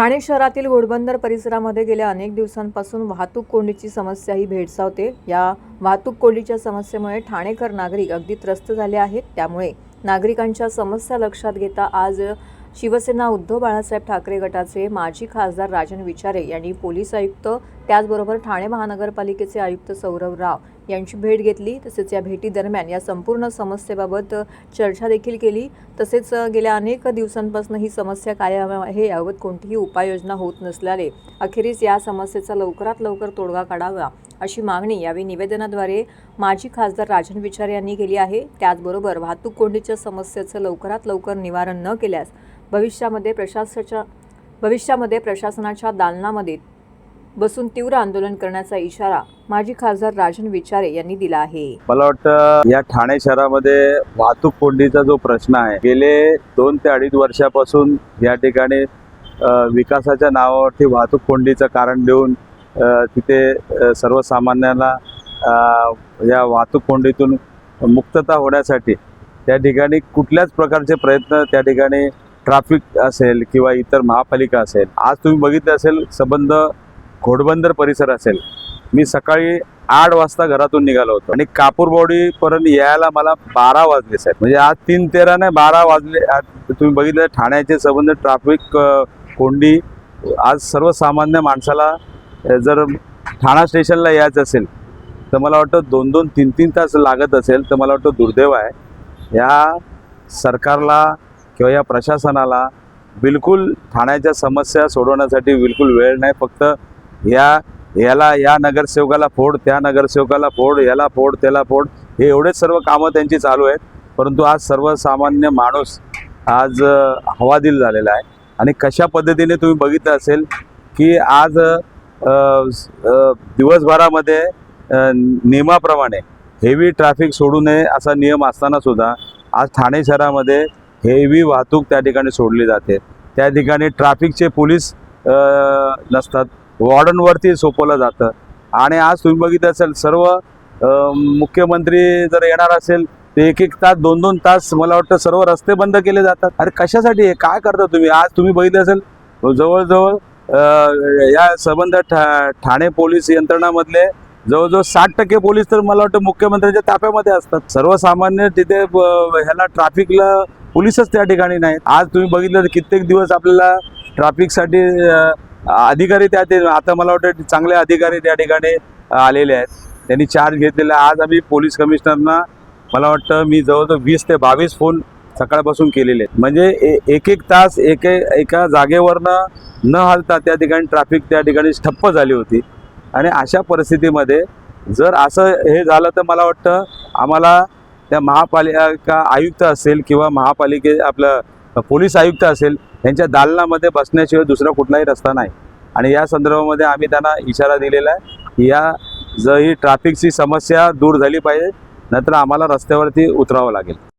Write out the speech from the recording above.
ठाणे शहरातील घोडबंदर परिसरामध्ये गेल्या अनेक दिवसांपासून वाहतूक कोंडीची समस्या ही भेडसावते. या वाहतूक कोंडीच्या समस्येमुळे ठाणेकर नागरिक अगदी त्रस्त झाले आहेत. त्यामुळे नागरिकांच्या समस्या लक्षात घेता आज शिवसेना उद्धव बाळासाहेब ठाकरे गटाचे माजी खासदार राजन विचारे यांनी पोलीस आयुक्त त्याचबरोबर ठाणे महानगरपालिकेचे आयुक्त सौरव राव यांची भेट घेतली. तसेच या भेटीदरम्यान या संपूर्ण समस्येबाबत चर्चा देखील केली. तसेच गेल्या अनेक दिवसांपासून ही समस्या कायम आहे याबाबत कोणतीही उपाययोजना होत नसल्याने अखेरीस या समस्येचा लवकरात लवकर तोडगा काढावा अशी मागणी यावेळी निवेदनाद्वारे माजी खासदार राजन विचारे यांनी केली आहे. त्याचबरोबर वाहतूक कोंडीच्या समस्येचं लवकरात लवकर निवारण न केल्यास भविष्यामध्ये प्रशासनाच्या भविष्यामध्ये प्रशासनाच्या दालनामध्ये बसून तीव्र आंदोलन करण्याचा इशारा माजी खासदार राजन विचारे यांनी दिला आहे. मला वाटतं या ठाणे शहरामध्ये वाहतूक कोंडीचा जो प्रश्न आहे गेले दोन ते अडीच वर्षापासून या ठिकाणी विकासाच्या नावावरती वाहतूक कोंडीचं कारण देऊन तिथे सर्वसामान्याला सर्वसामान्यांना या वाहतूक कोंडीतून मुक्तता होण्यासाठी त्या ठिकाणी कुठल्याच प्रकारचे प्रयत्न त्या ठिकाणी ट्रॅफिक असेल किंवा इतर महापालिका असेल. आज तुम्ही बघितलं असेल संबंध घोडबंदर परिसर असेल. मी सकाळी आठ वाजता घरातून निघालो होतो. आणि कापूरबॉडीपर्यंत यायला मला बारा वाजले साहेब. म्हणजे आज तीन तेरा नाही बारा वाजले. आज तुम्ही बघितलं ठाण्याचे संबंध ट्रॅफिक कोंडी आज सर्वसामान्य माणसाला जर ठाणा स्टेशनला यायचं असेल तर मला वाटतं दोन दोन तीन तीन तास लागत असेल तर मला वाटतं दुर्दैव आहे. या सरकारला किंवा या प्रशासनाला बिलकुल ठाण्याच्या समस्या सोडवण्यासाठी बिलकुल वेळ नाही. फक्त या याला या नगरसेवकाला फोड त्या नगरसेवकाला फोड याला फोड त्याला फोड हे एवढेच सर्व कामं त्यांची चालू आहेत. परंतु आज सर्वसामान्य माणूस आज हवादिल झालेला आहे. आणि कशा पद्धतीने तुम्ही बघितलं असेल की आज दिवसभरामध्ये नियमाप्रमाणे हेवी ट्रॅफिक सोडू नये असा नियम असताना सुद्धा आज ठाणे शहरामध्ये हेवी वाहतूक त्या ठिकाणी सोडली जाते. त्या ठिकाणी ट्रॅफिकचे पोलीस नसतात. वॉर्डनवरती सोपवलं जातं. आणि आज तुम्ही बघितलं असेल सर्व मुख्यमंत्री जर येणार असेल ते एक एक तास दोन दोन तास मला वाटतं सर्व रस्ते बंद केले जातात. अरे कशासाठी? हे काय करता तुम्ही? आज तुम्ही बघितलं असेल जवळजवळ या संबंध ठा ठाणे पोलीस यंत्रणामधले जवळजवळ साठ टक्के पोलीस तर मला वाटतं मुख्यमंत्र्यांच्या ताफ्यामध्ये असतात. सर्वसामान्य तिथे ब- ह्याला ट्रॅफिकला पोलीसच त्या ठिकाणी नाहीत. आज तुम्ही बघितलं तर कित्येक दिवस आपल्याला ट्रॅफिकसाठी अधिकारी त्या आता मला वाटतं चांगले अधिकारी त्या ठिकाणी आलेले आहेत. त्यांनी चार्ज घेतलेला आज आम्ही पोलीस कमिशनरना मला वाटतं मी जवळजवळ वीस ते बावीस फोन सकाळपासून केलेले आहेत. म्हणजे ए- एक एक तास एक एका जागेवरनं न हलता त्या ठिकाणी ट्रॅफिक त्या ठिकाणी ठप्प झाली होती. आणि अशा परिस्थितीमध्ये जर असं हे झालं तर मला वाटतं आम्हाला त्या महापालिका आयुक्त असेल किंवा महापालिके आपलं पोलीस आयुक्त असेल यांच्या दालनामध्ये बसण्याशिवाय दुसरा कुठलाही रस्ता नाही. आणि या संदर्भामध्ये आम्ही त्यांना इशारा दिलेला आहे की या जर ही ट्रॅफिकची समस्या दूर झाली पाहिजे नंतर आम्हाला रस्त्यावरती उतरावं लागेल.